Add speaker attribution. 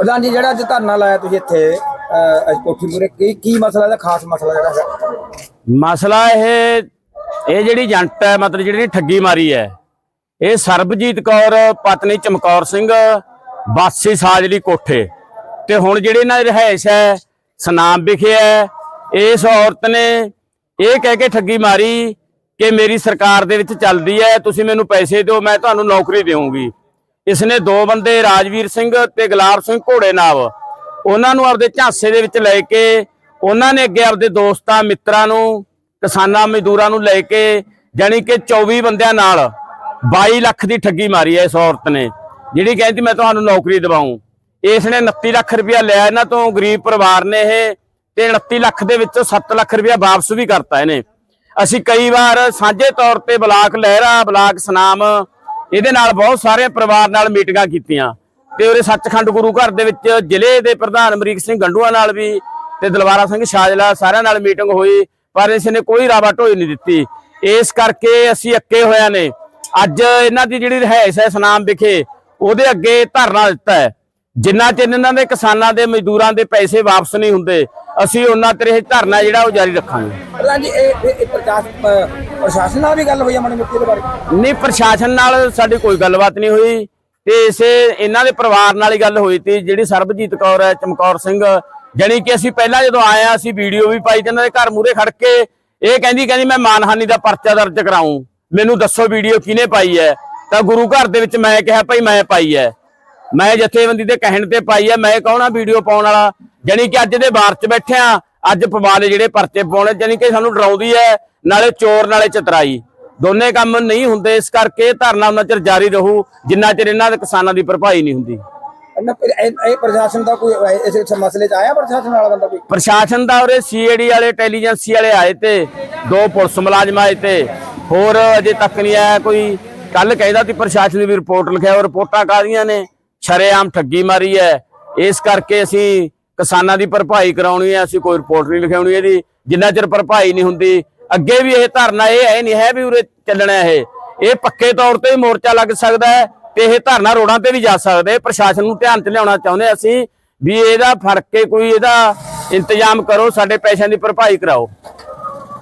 Speaker 1: ਪ੍ਰਧਾਨ ਜੀ ਜਿਹੜਾ ਅੱਜ ਧਰਨਾ ਲਾਇਆ ਤੁਸੀਂ ਇੱਥੇ ਅਹ, ਅੱਜ ਕੋਠੀ ਮੂਰੇ ਕੀ ਕੀ ਮਸਲਾ ਦਾ ਖਾਸ ਮਸਲਾ ਜਿਹੜਾ ਹੈ
Speaker 2: ਮਸਲਾ ਇਹ ਇਹ ਜਿਹੜੀ ਏਜੰਟ ਹੈ ਮਤਲਬ ਜਿਹੜੀ ਠੱਗੀ ਮਾਰੀ ਹੈ ਇਹ ਸਰਬਜੀਤ ਕੌਰ ਪਤਨੀ ਚਮਕੌਰ ਸਿੰਘ ਬਾਸੀ ਸਾਜਲੀ ਕੋਠੇ। ਤੇ ਹੁਣ ਜਿਹੜੀ ਇਹਨਾਂ ਦੀ ਰਿਹਾਇਸ਼ ਹੈ ਸਨਾਮ ਵਿਖੇ ਹੈ ਇਸ ਔਰਤ ਨੇ ਇਹ ਕਹਿ ਕੇ ਠੱਗੀ ਮਾਰੀ ਕਿ ਮੇਰੀ ਸਰਕਾਰ ਦੇ ਵਿੱਚ ਚੱਲਦੀ ਹੈ ਤੁਸੀਂ ਮੈਨੂੰ ਪੈਸੇ ਦਿਓ ਮੈਂ ਤੁਹਾਨੂੰ ਨੌਕਰੀ ਦੇਵਾਂਗੀ ਇਸਨੇ ਦੋ ਬੰਦੇ, ਰਾਜਵੀਰ ਸਿੰਘ ਤੇ ਗੁਲਾਬ ਸਿੰਘ ਘੋੜੇ ਨਾਵ, ਉਹਨਾਂ ਨੂੰ ਆਪਦੇ ਝਾਂਸੇ ਦੇ ਵਿੱਚ ਲੈ ਕੇ, ਉਹਨਾਂ ਨੇ ਅੱਗੇ ਆਪਦੇ ਦੋਸਤਾਂ, ਮਿੱਤਰਾਂ ਨੂੰ, ਕਿਸਾਨਾਂ, ਮਜ਼ਦੂਰਾਂ ਨੂੰ ਲੈ ਕੇ, ਜਾਣੀ ਕਿ 24 ਬੰਦਿਆਂ ਨਾਲ 22 ਲੱਖ ਦੀ ਠੱਗੀ ਮਾਰੀ ਹੈ ਇਸ ਔਰਤ ਨੇ, ਜਿਹੜੀ ਕਹਿੰਦੀ ਮੈਂ ਤੁਹਾਨੂੰ ਨੌਕਰੀ ਦਿਵਾਉਂ ਇਸ ਨੇ 29 ਲੱਖ ਰੁਪਇਆ ਲਿਆ ਇਹਨਾਂ ਤੋਂ, ਗਰੀਬ ਪਰਿਵਾਰ ਨੇ ਇਹ, ਤੇ 29 ਲੱਖ ਦੇ ਵਿੱਚੋਂ 7 ਲੱਖ ਰੁਪਇਆ ਵਾਪਸ ਵੀ ਕਰਤਾ ਇਹਨੇ। ਅਸੀਂ ਕਈ ਵਾਰ ਸਾਂਝੇ ਤੌਰ ਤੇ ਬਲਾਕ ਲਹਿਰਾ, ਬਲਾਕ ਸਨਾਮ ਇਹਦੇ ਨਾਲ ਬਹੁਤ ਸਾਰੇ ਪਰਿਵਾਰ ਨਾਲ ਮੀਟਿੰਗਾਂ ਕੀਤੀਆਂ। ਤੇ ਉਹਦੇ ਸੱਚਖੰਡ ਗੁਰੂ ਘਰ ਦੇ ਵਿੱਚ ਜ਼ਿਲ੍ਹੇ ਦੇ ਪ੍ਰਧਾਨ ਅਮਰੀਕ ਸਿੰਘ ਗੰਡੂਆ ਨਾਲ ਵੀ ਤੇ ਦਲਵਾਰਾ ਸਿੰਘ ਸ਼ਾਜਲਾ ਸਾਰਿਆਂ ਨਾਲ ਮੀਟਿੰਗ ਹੋਈ, ਪਰ ਇਸ ਨੇ ਕੋਈ ਰਾਵਾ ਢੋਈ ਨਹੀਂ ਦਿੱਤੀ। ਇਸ ਕਰਕੇ ਅਸੀਂ ਅੱਕੇ ਹੋਇਆਂ ਨੇ। ਅੱਜ ਇਹਨਾਂ ਦੀ ਜਿਹੜੀ ਰਿਹਾਇਸ਼ ਹੈ, ਸਨਾਮ ਵਿਖੇ, ਉਹਦੇ ਅੱਗੇ ਧਰਨਾ ਦਿੱਤਾ ਹੈ। ਜਿੰਨਾ ਚਿਰ ਇਹਨਾਂ ਦੇ ਕਿਸਾਨਾਂ ਦੇ ਮਜ਼ਦੂਰਾਂ ਦੇ ਪੈਸੇ ਵਾਪਸ ਨਹੀਂ ਹੁੰਦੇ ਅਸੀਂ ਉਹਨਾਂ ਤੇਰੇ ਇਹ ਧਰਨਾ ਜਿਹੜਾ ਉਹ ਜਾਰੀ ਰੱਖਾਂਗੇ।
Speaker 1: ਪ੍ਰਧਾਨ ਜੀ ਇਹ ਇਹ- ਪ੍ਰਕਾਸ਼ ਪ੍ਰਸ਼ਾਸਨ ਨਾਲ ਵੀ ਗੱਲ ਹੋਈ ਹੈ ਮਣੀ ਮੁੱਕੀ ਦੇ ਬਾਰੇ?
Speaker 2: ਨਹੀਂ ਪ੍ਰਸ਼ਾਸਨ ਨਾਲ ਸਾਡੀ ਕੋਈ ਗੱਲਬਾਤ ਨਹੀਂ ਹੋਈ ਤੇ ਇਸੇ ਇਹਨਾਂ ਦੇ ਪਰਿਵਾਰ ਨਾਲ ਹੀ ਗੱਲ ਹੋਈ ਤੀ ਜਿਹੜੀ ਸਰਬਜੀਤ ਕੌਰ ਹੈ ਚਮਕੌਰ ਸਿੰਘ। ਜਾਣੀ ਕਿ ਅਸੀਂ ਪਹਿਲਾਂ ਜਦੋਂ ਆਏ ਆ ਅਸੀਂ ਵੀਡੀਓ ਵੀ ਪਾਈ ਤੇ ਇਹਨਾਂ ਦੇ ਘਰ ਮੂਰੇ ਖੜ ਕੇ ਇਹ ਕਹਿੰਦੀ ਕਹਿੰਦੀ ਮੈਂ ਮਾਨਹਾਨੀ ਦਾ ਪਰਚਾ ਦਰਜ ਕਰਾਉਂ ਮੈਨੂੰ ਦੱਸੋ ਵੀਡੀਓ ਕਿਹਨੇ ਪਾਈ ਹੈ? ਤਾਂ ਗੁਰੂ ਘਰ ਦੇ ਵਿੱਚ ਮੈਂ ਕਿਹਾ ਭਾਈ ਮੈਂ ਪਾਈ ਹੈ। ਮੈਂ ਜਥੇਬੰਦੀ ਦੇ ਕਹਿਣ ਤੇ ਪਾਈ ਹੈ ਮੈਂ ਕੌਣ ਆ ਵੀਡੀਓ ਪਾਉਣ ਵਾਲਾ? ਜਾਣੀ ਕਿ ਅੱਜ ਦੇ ਬਾਰ ਚ ਬੈਠਿਆ ਅੱਜ ਪਵਾਲੇ ਜਿਹੜੇ ਪਰਚੇ ਪਾਉਣੇ ਜਾਣੀ ਕਿ ਸਾਨੂੰ ਡਰਾਉਂਦੀ ਹੈ ਨਾਲੇ ਚੋਰ ਨਾਲੇ ਚਤਰਾਈ। ਦੋਨੇ ਕੰਮ ਨਹੀਂ ਹੁੰਦੇ ਇਸ ਕਰਕੇ ਧਰਨਾ ਉਹਨਾਂ ਚਿਰ ਜਾਰੀ ਰਹੂ ਜਿੰਨਾ ਚਿਰ ਇਹਨਾਂ ਦੇ ਕਿਸਾਨਾਂ ਦੀ ਭਰਪਾਈ ਨਹੀਂ ਹੁੰਦੀ।
Speaker 1: ਇਹ ਪ੍ਰਸ਼ਾਸਨ ਦਾ ਕੋਈ ਇਸ ਇਸ ਮਸਲੇ 'ਚ ਆਇਆ ਪ੍ਰਸ਼ਾਸਨ ਵਾਲਾ ਬੰਦਾ ਕੋਈ?
Speaker 2: ਪ੍ਰਸ਼ਾਸਨ ਦਾ ਉਰੇ ਸੀਏਡੀ ਵਾਲੇ ਇੰਟੈਲੀਜੈਂਸੀ ਵਾਲੇ ਆਏ ਤੇ ਦੋ ਪੁਲਿਸ ਮੁਲਾਜ਼ਮ ਆਏ ਤੇ ਹੋਰ ਅਜੇ ਤੱਕ ਨਹੀਂ ਆਇਆ ਕੋਈ। ਕੱਲ ਕਹਿੰਦਾ ਸੀ ਪ੍ਰਸ਼ਾਸਨ ਦੀ ਵੀ ਰਿਪੋਰਟ ਲਿਖਿਆ ਉਹ ਰਿਪੋਰਟਾਂ ਕਾਦੀਆਂ ਨੇ? ਸ਼ਰੇਆਮ ਠੱਗੀ ਮਾਰੀ ਹੈ। ਇਸ ਕਰਕੇ ਅਸੀਂ ਕਿਸਾਨਾਂ ਦੀ ਭਰਪਾਈ ਕਰਾਉਣੀ ਹੈ। ਅਸੀਂ ਕੋਈ ਰਿਪੋਰਟ ਨਹੀਂ ਲਿਖਾਉਣੀ ਇਹਦੀ। ਜਿੰਨਾ ਚਿਰ ਭਰਪਾਈ ਨਹੀਂ ਹੁੰਦੀ, ਅੱਗੇ ਵੀ ਇਹ ਧਰਨਾ ਇਹ ਹੈ ਨਹੀਂ, ਹੈ ਵੀ ਉਰੇ ਚੱਲਣਾ ਇਹ। ਇਹ ਪੱਕੇ ਤੌਰ ਤੇ ਮੋਰਚਾ ਲੱਗ ਸਕਦਾ ਹੈ ਤੇ ਇਹ ਧਰਨਾ ਰੋਡਾਂ ਤੇ ਵੀ ਜਾ ਸਕਦੇ ਪ੍ਰਸ਼ਾਸਨ ਨੂੰ ਧਿਆਨ ਚ ਲਿਆਉਣਾ ਚਾਹੁੰਦੇ ਅਸੀਂ ਵੀ ਇਹਦਾ ਫੜ ਕੇ ਕੋਈ ਇਹਦਾ ਇੰਤਜ਼ਾਮ ਕਰੋ, ਸਾਡੇ ਪੈਸਿਆਂ ਦੀ ਭਰਪਾਈ ਕਰਾਓ।